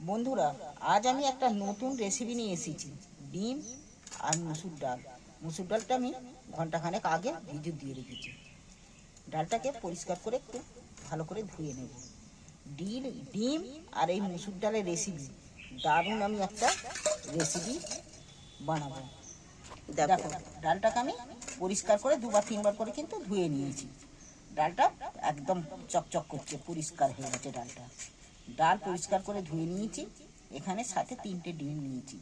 বন্ধুরা আজ আমি একটা নতুন রেসিপি নিয়ে এসেছি ডিম আর মুসুর ডাল। মুসুর ডালটা আমি ঘন্টাখানেক আগে ভিজু দিয়ে রেখেছি। ডালটাকে পরিষ্কার করে একটু ভালো করে ধুয়ে নেব। ডিম ডিম আর এই মুসুর ডালের রেসিপি দারুণ আমি একটা রেসিপি বানাবো। দেখো ডালটাকে আমি পরিষ্কার করে দুবার তিনবার করে কিন্তু ধুয়ে নিয়েছি। ডালটা একদম চকচক করছে পরিষ্কার হয়ে গেছে ডালটা। ডাল পরিষ্কার করে ধুয়ে নিয়েছি। এখানে সাথে তিনটে ডিম নিয়েছি।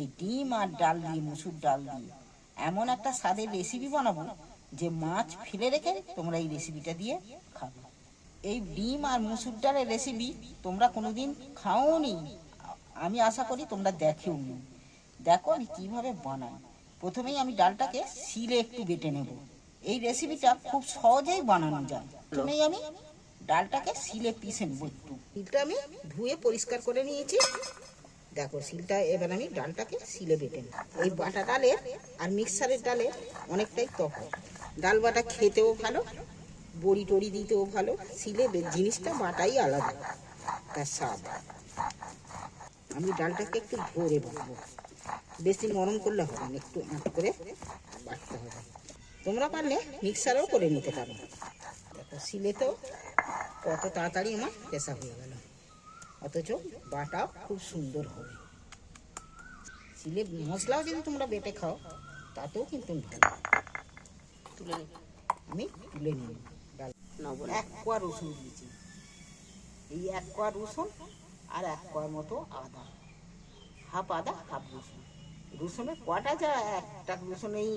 এই ডিম আর ডাল দিয়ে, মুসুর ডাল দিয়ে এমন একটা স্বাদের রেসিপি বানাবো যে মাছ ফেলে রেখে তোমরা এই রেসিপিটা দিয়ে খাবে। এই ডিম আর মুসুর ডালের রেসিপি তোমরা কোনোদিন খাওনি? আমি আশা করি তোমরা দেখেও নি। দেখো আমি কীভাবে বানাই। প্রথমেই আমি ডালটাকে শিলে একটু বেটে নেব। এই রেসিপিটা খুব সহজেই বানানো যায়। প্রথমেই আমি ডালটাকে শিলে পিষে নেব একটু। শিলটা আমি ধুয়ে পরিষ্কার করে নিয়েছি। দেখো, শিলটা এবার আমি ডালটাকে শিলে বেটে নেব। এই বাটা ডালের আর মিক্সারের ডালে অনেকটাই তফাৎ ডাল বাটা খেতেও ভালো, বড়ি টড়ি দিতেও ভালো, শিলে জিনিসটা বাটাই আলাদা, তার স্বাদ। আমি ডালটাকে একটু ভরে বাটবো। বেশি নরম করলে হবে না, একটু আঁট করে বাটতে হবে। তোমরা পারলে মিক্সারেও করে নিতে পারো। দেখো, শিলে তো কত তাড়াতাড়ি আমার পেশা হয়ে গেল। অথচ বাটাও খুব সুন্দর হবে। চিলে মশলাও যদি তোমরা বেটে খাও তাতেও কিন্তু ভালো। তুলে আমি তুলে নিই ডাল। এক কোয়া রসুন দিয়েছি। এই এক কোয়া রসুন আর এক কোয়ার মতো আদা। হাফ আদা হাফ রসুন। রসুনের কোয়াটা যা একটা রসুনেই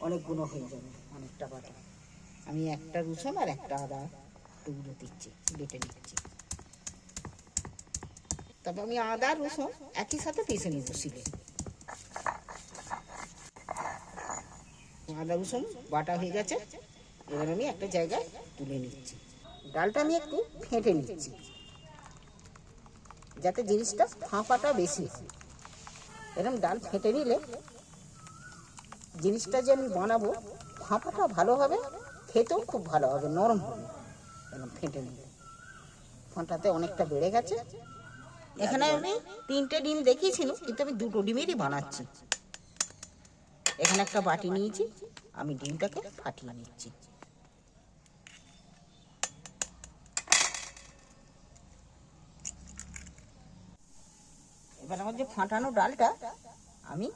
অনেকগুলো হয়ে যাবে অনেকটা বাটা। আমি একটা রসুন আর একটা আদা। টুকরো দিচ্ছি, বেটে নিচ্ছি। তবে আমি আদা, রসুন একই সাথে পিষে নিব শিলে। আদা, রসুন বাটা হয়ে গেছে। এবার আমি একটা জায়গায় তুলে নিচ্ছি। ডালটা আমি একটু ফেটে নিচ্ছি, যাতে জিনিসটা ফাঁপাটা বেশি এরকম ডাল ফেটে নিলে জিনিসটা যে আমি বানাবো, ফাঁপাটা ভালো হবে, খেতেও খুব ভালো হবে, নরম হবে। এরকম ফেটে নিলে। ফাঁটাতে অনেকটা বেড়ে গেছে। এখানে আমি তিনটে ডিম দেখিয়েছিলাম কিন্তু আমি দুটো ডিমেরই বানাচ্ছি। এখানে একটা বাটি নিয়েছি, আমি ডিমটাকে ফাটিয়ে নিচ্ছি। এবার আমার যে ফাটানো ডালটা, আমি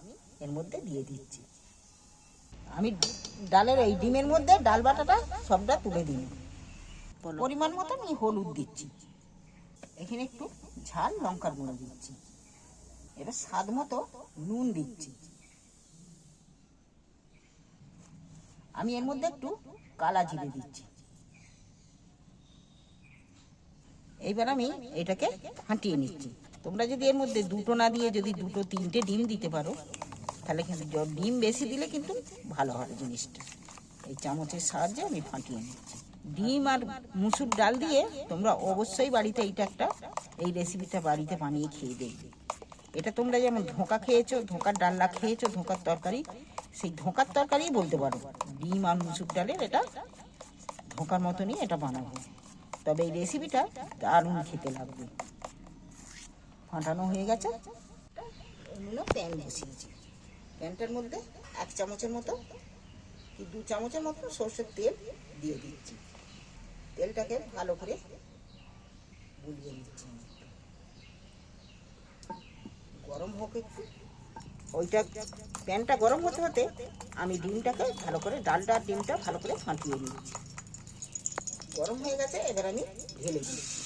এর মধ্যে দিয়ে দিচ্ছি। আমি ডালের এই ডিমের মধ্যে ডাল বাটাটা সবটা তুলে দিই পরিমাণ মতো আমি হলুদ দিচ্ছি। এখানে একটু ঝাল লঙ্কার গুঁড়ো দিচ্ছি। এবার স্বাদ মতো নুন দিচ্ছি। আমি এর মধ্যে একটু কালা জিরে দিচ্ছি। এইবার আমি এটাকে ফাটিয়ে নিচ্ছি। তোমরা যদি এর মধ্যে দুটো না দিয়ে যদি দুটো, তিনটে ডিম দিতে পারো, তাহলে কিন্তু ডিম বেশি দিলে কিন্তু ভালো হয় জিনিসটা। এই চামচের সাহায্যে আমি ফাটিয়ে নিচ্ছি। ডিম আর মুসুর ডাল দিয়ে তোমরা অবশ্যই বাড়িতে এইটা একটা, এই রেসিপিটা বাড়িতে বানিয়ে খেয়ে দেখবে। এটা তোমরা যেমন ধোঁকা খেয়েছো, ধোঁকার ডাল্লা খেয়েছো, ধোঁকার তরকারি, সেই ধোঁকার তরকারি বলতে পারো। ডিম আর মুসুর ডালের এটা ধোঁকার মতনই এটা বানাবো। তবে এই রেসিপিটা দারুণ খেতে লাগবে। ফাটানো হয়ে গেছে। অন্য প্যান বসিয়েছি। প্যানটার মধ্যে এক চামচের মতো কি, দু চামচের মতো সর্ষের তেল দিয়ে দিচ্ছি। তেলটাকে ভালো করে বুলিয়ে নিচ্ছি। গরম হোক একটু। ওইটা প্যানটা গরম হতে হতে আমি ডিমটাকে ভালো করে, ডালটা ডিমটা ভালো করে ফাটিয়ে নিচ্ছি। গরম হয়ে গেছে, এবার আমি ঢেলে দিচ্ছি।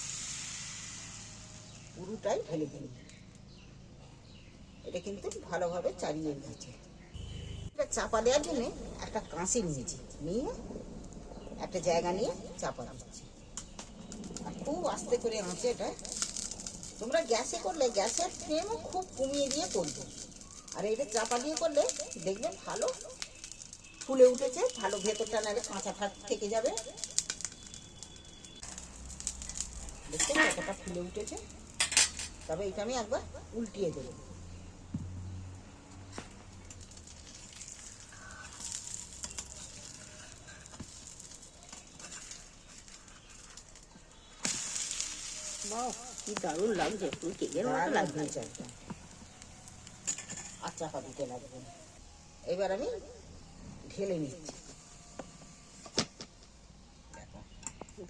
পুরোটাই ঢেলে দিই এটা কিন্তু ভালোভাবে চালিয়ে নিয়েছে। চাপা দেওয়ার জন্য একটা কাঁচি নিয়েছি। নিয়ে একটা জায়গা নিয়ে চাপা দিচ্ছি আর খুব আস্তে করে আঁচে এটা। তোমরা গ্যাসে করলে, গ্যাসের ফ্লেমও খুব কমিয়ে দিয়ে করবে। আর এটা চাপা দিয়ে করলে দেখবে ভালো ফুলে উঠেছে, ভালো ভেতরটা নাহলে কাঁচা থাক থেকে যাবে। দেখতে কতটা ফুলে উঠেছে। তবে এটা আমি একবার উল্টিয়ে দেবো। কি কি দারুণ লাগছে পুরো কেকের মতো লাগছে চাপা দিতে লাগবে এবার আমি ঢেলে নিচ্ছি দেখো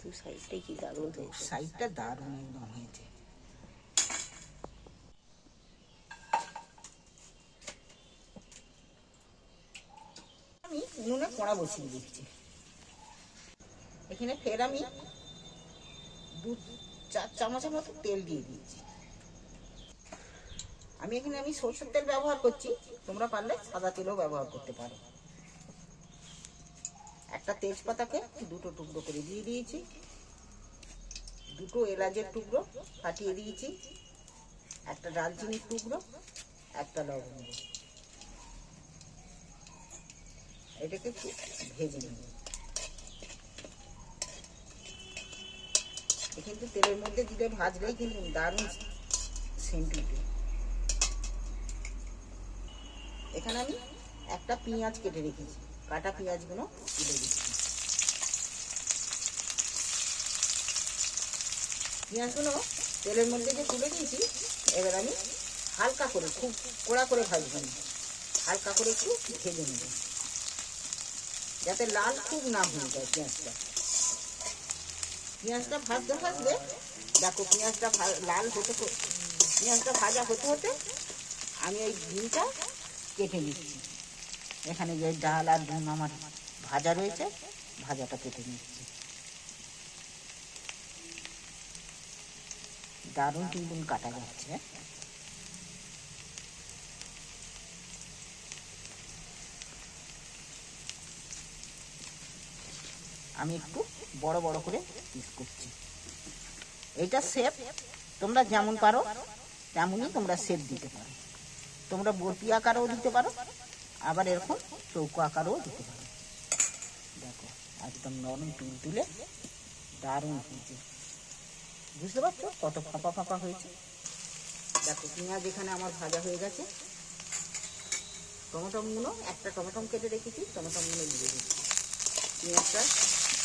দু সাইডটাই কি দারুণ সাইডটা দারুণ একদম হয়েছে আমি নুনে কড়া বসিয়ে দিচ্ছি এখানে ফের আমি দু চার চামচের মতো তেল দিয়ে দিয়েছি। আমি এখানে, আমি সরষের তেল ব্যবহার করছি। তোমরা পারলে সাদা তেলও ব্যবহার করতে পারো। একটা তেজপাতাকে দুটো টুকরো করে দিয়ে দিয়েছি। দুটো এলাচের টুকরো ফাটিয়ে দিয়েছি। একটা ডালচিনির টুকরো, একটা লবঙ্গ এটাকে একটু ভেজে নেব। কিন্তু তেলের মধ্যে দিলে ভাজলেই কিন্তু দারুণ সেন্ট এখানে আমি একটা পেঁয়াজ কেটে রেখেছি। কাটা পেঁয়াজগুলো তুলে দিচ্ছি। পেঁয়াজগুলো তেলের মধ্যে যে তুলে দিয়েছি, এবার আমি হালকা করে, খুব কড়া করে ভাজবো না। হালকা করে একটু ভেজে নেব। যাতে লাল খুব না হয়ে যায় পেঁয়াজটা। পেঁয়াজটা ভাজতে ভাজতে, দেখো পেঁয়াজটা লাল হতে পেঁয়াজটা ভাজা হতে হতে আমি ওই ডিমটা কেটে নিচ্ছি। এখানে যে ডাল আর ডিম আমার ভাজা রয়েছে, ভাজাটা কেটে নিচ্ছি। দারুণ টিমুন কাটা যাচ্ছে। আমি একটু বড় বড় করে পিস করছি। এটা শেপ তোমরা যেমন পারো, তেমনই তোমরা শেপ দিতে পারো। তোমরা বরফি আকারও দিতে পারো, আবার এরকম চৌকো আকারও দিতে পারো। দেখো, একদম নরম তুল তুলে দারুণ হয়েছে। বুঝতে পারছ কত ফাঁপা ফাঁপা হয়েছে? দেখো, পেঁয়াজ এখানে আমার ভাজা হয়ে গেছে। টমেটোগুলো একটা টমেটো কেটে রেখেছি টমেটোগুলো দিয়ে দিচ্ছি। পেঁয়াজটা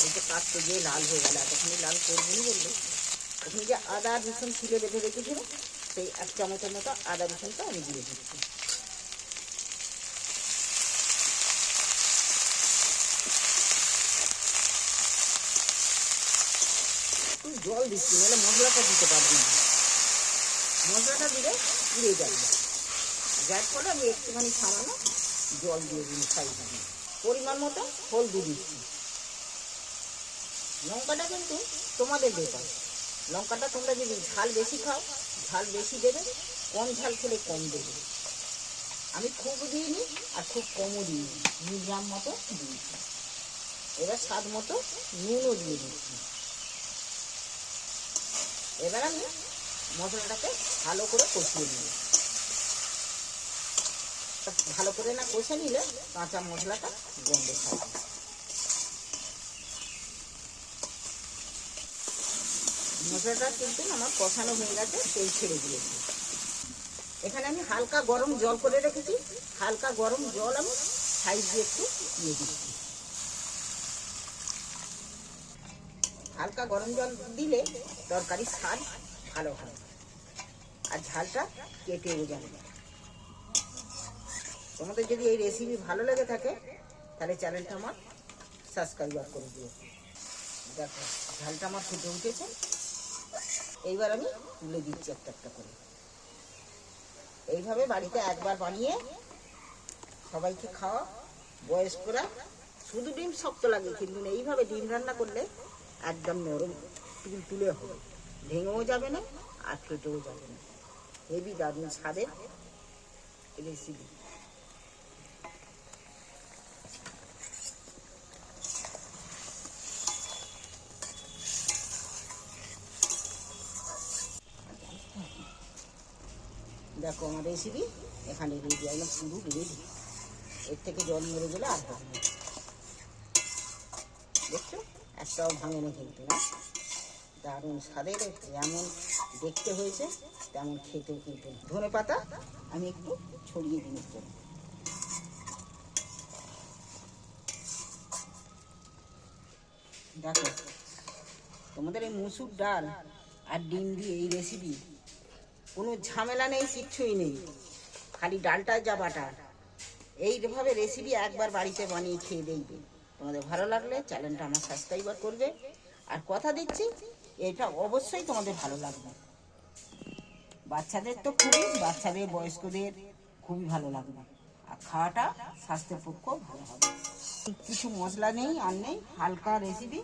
এই যে কাটতে গিয়ে লাল হয়ে গেল এতখানি লাল করবি বলল ওখানে যে আদা রসুন ছিলে বেঁধে রেখেছিল, সেই এক চামচের মতো আদা রসুনটা আমি দিয়ে দিচ্ছি জল দিচ্ছি, নাহলে মশলাটা দিতে পারবি না। মশলাটা দিলে পুড়ে যাবে। যার ফলে আমি একটুখানি সামান্য জল দিয়ে দিই, সাইডে পরিমাণ মতো হলদি দিচ্ছি। লঙ্কাটা কিন্তু তোমাদের ব্যাপার লঙ্কাটা তোমরা যদি ঝাল বেশি খাও, ঝাল বেশি দেবে, কম ঝাল খেলে কম দেবে। আমি খুব দিইনি আর খুব কমও দিইনি, মিডিয়াম মতো দিয়েছি। এবার স্বাদ মতো নুনও দিয়ে দিচ্ছি। এবার আমি মশলাটাকে ভালো করে কষিয়ে নিই ভালো করে না কষে নিলে কাঁচা মশলাটা গন্ধ থাকবে মশলাটা কিন্তু আমার কষানো হয়ে গেছে তেল ছেড়ে দিয়েছি। এখানে আমি হালকা গরম জল করে রেখেছি। হালকা গরম জল আমি সাইড দিয়ে একটু দিয়ে দিচ্ছি। হালকা গরম জল দিলে তরকারির স্বাদ ভালো হয়। আর ঝালটা কেটেও যাবে তোমাদের যদি এই রেসিপি ভালো লেগে থাকে, তাহলে চ্যানেলটা আমার সাবস্ক্রাইবার করে দিও। দেখো, ঝালটা আমার ফুটে উঠেছে। এইবার আমি তুলে দিচ্ছি একটা একটা করে। এইভাবে বাড়িতে একবার বানিয়ে সবাইকে খাওয়া, বয়স্করা, শুধু ডিম শক্ত লাগে কিন্তু এইভাবে ডিম রান্না করলে একদম নরম তুল তুলে হবে। ভেঙেও যাবে না আর ফেটেও যাবে না। হেভি দারুণ স্বাদের রেসিপি দেখো আমার রেসিপি এখানে রেডি একদম পুরো রেডি এর থেকে জল মেরে গেলে আর হবে না। দেখছ? একটাও ভাঙে না কিন্তু, না? দারুণ স্বাদের, যেমন দেখতে হয়েছে, তেমন খেতেও কিন্তু। ধনে পাতা আমি একটু ছড়িয়ে দিয়েছি দেখো, তোমাদের এই মুসুর ডাল আর ডিম দিয়ে এই রেসিপি কোনো ঝামেলা নেই, কিচ্ছুই নেই। খালি ডালটা যা বাটা। এইভাবে রেসিপি একবার বাড়িতে বানিয়ে খেয়ে দেখবে। তোমাদের ভালো লাগলে চ্যানেলটা আমার সাবস্ক্রাইবার করবে। আর কথা দিচ্ছি, এটা অবশ্যই তোমাদের ভালো লাগবে। বাচ্চাদের তো খুবই, বাচ্চাদের, বয়স্কদের খুবই ভালো লাগবে। আর খাওয়াটা স্বাস্থ্যের পক্ষেও ভালো হবে। কিছু মশলা নেই, আর নেই, হালকা রেসিপি